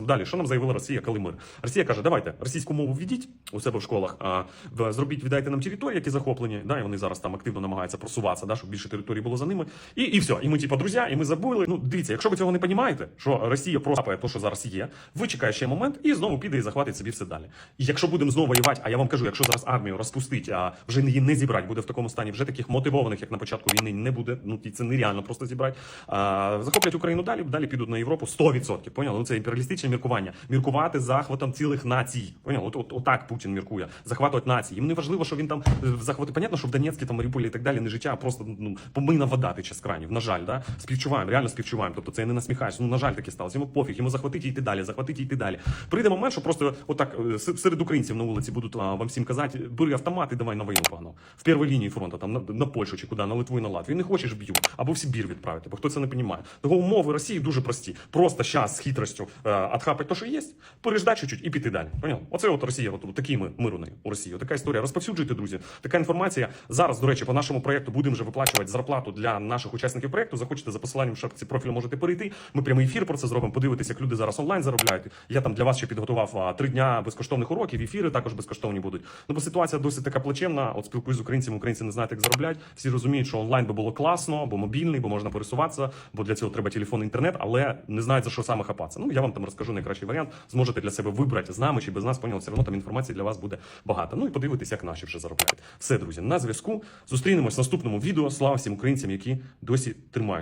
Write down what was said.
Далі, що нам заявила Росія, коли мир? Росія каже, давайте російську мову введіть у себе в школах, а зробіть, віддайте нам території, які захоплені. Да, і вони зараз там активно намагаються просуватися, да, щоб більше територій було за ними. І, і все. І ми, типа, друзі, і ми забули. Ну, дивіться, якщо ви цього не розумієте, що Росія просто те, що зараз є, ви чекає ще момент і знову піде і захватить собі все далі. І якщо будемо знову воювати, а я вам кажу, якщо зараз армію розпустить, а вже її не зібрати буде в такому стані, вже таких мотивованих, як на початку війни, не буде. Ну це нереально просто зібрати. А, захоплять Україну далі, далі підуть на Європу 100%. Поняли? Ну це імперіалістичне міркування. Міркувати захватом цілих націй. Поняли? От, от, отак Путін міркує. Захватувати нації. Їм не важливо, що він там е, захватить. Понятно, що в Донецьку, там Маріуполі і так далі не життя, а просто ну помийна вода тече з кранів. На жаль, да? співчуваємо, реально співчуваємо. Тобто це не насміхаюся. Ну на жаль, таке сталося. Йому пофіг, йому захватити і йти далі, захватити і йти далі. Прийде момент, що просто отак е, серед українців на вулиці будуть а, вам всім казати, бери автомат і давай на війну погнав. В першій лінії фронту, там на, на Польщу чи куди, на Литву і на Латвію. Не хочеш б'ю, або в Сибір відправити, бо хто це не розуміє. Того умови Росії дуже прості. Просто щас з хитростю отхапати те, що є, переждати чуть-чуть і піти далі. Поняв? Оце от Росія, от, такий ми мир у неї у Росії. Така історія. Розповсюджуйте, друзі. Така інформація. Зараз, до речі, по нашому проекту будемо вже виплачувати зарплату для наших учасників проекту. Захочете за посиланням в шапці профілю можете перейти. Ми прямий ефір про це зробимо. Подивитися, як люди зараз онлайн заробляють. Я там для вас ще підготував три дня безкоштовних уроків. Ефіри також безкоштовні будуть. Ну бо ситуація досить така плачевна. От спілкуюсь з українцями. Українці не знають, як заробляти. Всі розуміють, що онлайн би було класно, бо мобільний, бо можна пересуватися, бо для цього треба телефон, інтернет, але не знають за що саме хапатися. Ну я вам там розкажу найкращий варіант. Зможете для себе вибрати з нами чи без нас. Поняли, все одно там інформації для вас буде багато. Ну і подивитися, як наші вже заробляють. Все, друзі, на зв'язку. Зустрінемось в наступному відео. Слава всім українцям, які досі тримаються.